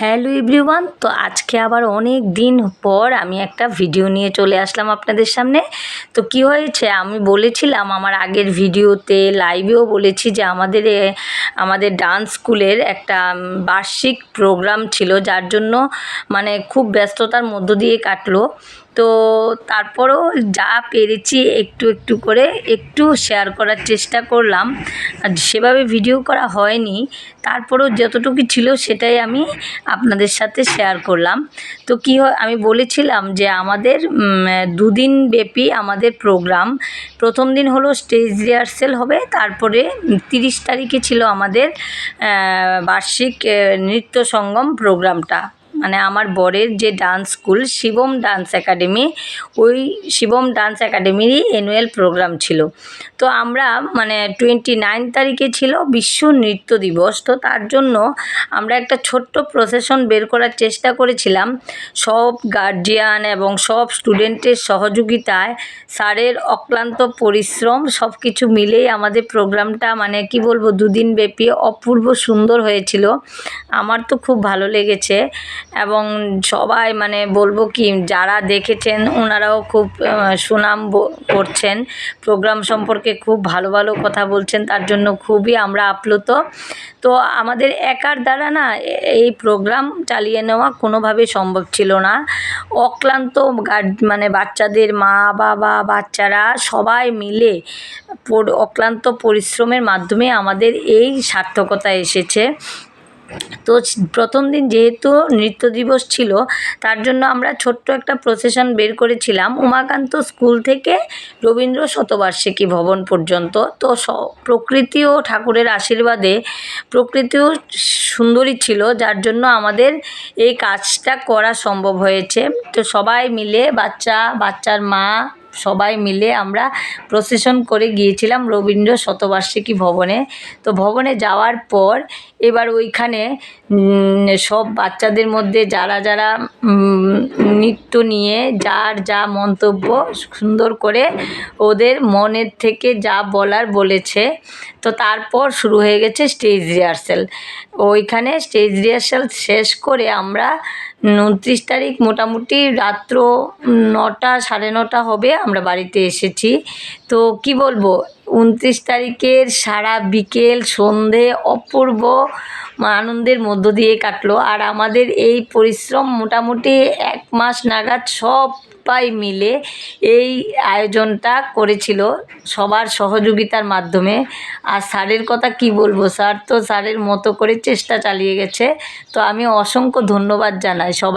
Hello everyone, তো আজকে আবার অনেক দিন পর আমি একটা ভিডিও নিয়ে চলে আসলাম আপনাদের সামনে। তো কি হয়েছে? আমি বলেছিলাম আমার আগের ভিডিওতে লাইভেও বলেছি যে আমাদের আমাদের ডান্স স্কুলের একটা বার্ষিক প্রোগ্রাম ছিল, যার জন্য মানে খুব ব্যস্ততার মধ্য দিয়ে কাটলো। তো তারপরেও যা পেরেছি একটু একটু করে একটু শেয়ার করার চেষ্টা করলাম। আর সেভাবে ভিডিও করা হয়নি। তারপরেও যতটুকু ছিল সেটাই আমি আপনাদের সাথে শেয়ার করলাম। তো কী হয়, আমি বলেছিলাম যে আমাদের দুদিন ব্যাপী আমাদের প্রোগ্রাম প্রথম দিন হলো স্টেজ রিহার্সেল হবে, তারপরে তিরিশ তারিখে ছিল আমাদের বার্ষিক নৃত্য সঙ্গম প্রোগ্রামটা মানে আমার বরের যে dance school Shivam dance academy ওই শিবম ডান্স একাডেমিরই অ্যানুয়াল প্রোগ্রাম ছিল। তো আমরা মানে টোয়েন্টি নাইন তারিখে ছিল বিশ্ব নৃত্য দিবস। তো তার জন্য আমরা একটা ছোট্ট প্রসেশন বের করার চেষ্টা করেছিলাম। সব গার্জিয়ান এবং সব স্টুডেন্টের সহযোগিতায় স্যারের অক্লান্ত পরিশ্রম সব কিছু মিলেই আমাদের প্রোগ্রামটা মানে কি বলব দুদিন ব্যাপী অপূর্ব সুন্দর হয়েছিল। আমার তো খুব ভালো লেগেছে। এবং সবাই মানে বলব কি, যারা দেখেছেন ওনারাও খুব সুনাম করছেন। প্রোগ্রাম সম্পর্কে খুব ভালো ভালো কথা বলছেন, তার জন্য খুবই আমরা আপ্লুত। তো আমাদের একার দ্বারা না, এই প্রোগ্রাম চালিয়ে নেওয়া কোনোভাবে সম্ভব ছিল না। অক্লান্ত মানে বাচ্চাদের মা, বাবা, বাচ্চারা সবাই মিলে অক্লান্ত পরিশ্রমের মাধ্যমে আমাদের এই সার্থকতা এসেছে। তো প্রথম দিন যেহেতু নৃত্য দিবস ছিল, তার জন্য আমরা ছোট্ট একটা প্রসেশন বের করেছিলাম। উমাকান্ত স্কুল থেকে রবীন্দ্র শতবার্ষিকী ভবন পর্যন্ত। তো স- প্রকৃতি ও ঠাকুরের আশীর্বাদে প্রকৃতিও সুন্দরী ছিল, যার জন্য আমাদের এই কাজটা করা সম্ভব হয়েছে। তো সবাই মিলে বাচ্চা, বাচ্চার মা সবাই মিলে আমরা প্রসেশন করে গিয়েছিলাম রবীন্দ্র শতবার্ষিকী ভবনে। তো ভবনে যাওয়ার পর এবার ওইখানে সব বাচ্চাদের মধ্যে যারা যারা নৃত্য নিয়ে যার যা মন্তব্য সুন্দর করে ওদের মনের থেকে যা বলার বলেছে, তো তারপর শুরু হয়ে গেছে স্টেজ রিহার্সেল ওইখানে স্টেজ রিহার্সেল শেষ করে আমরা উনত্রিশ তারিখ মোটামুটি রাত্র নটা, সাড়ে নটা হবে, আমরা বাড়িতে এসেছি। তো কি বলব, উনত্রিশ তারিখের সারা বিকেল, সন্ধে, অপূর্ব আনন্দের মধ্য দিয়ে কাটলো। আর আমাদের এই পরিশ্রম মোটামুটি এক মাস নাগাদ সব সবাই মিলে এই আয়োজনটা করেছিল সবার সহযোগিতার মাধ্যমে। আর স্যারের কথা কি বলব? স্যার তো স্যারের মতো করে চেষ্টা চালিয়ে গেছে। তো আমি অসংখ্য ধন্যবাদ জানাই সবাই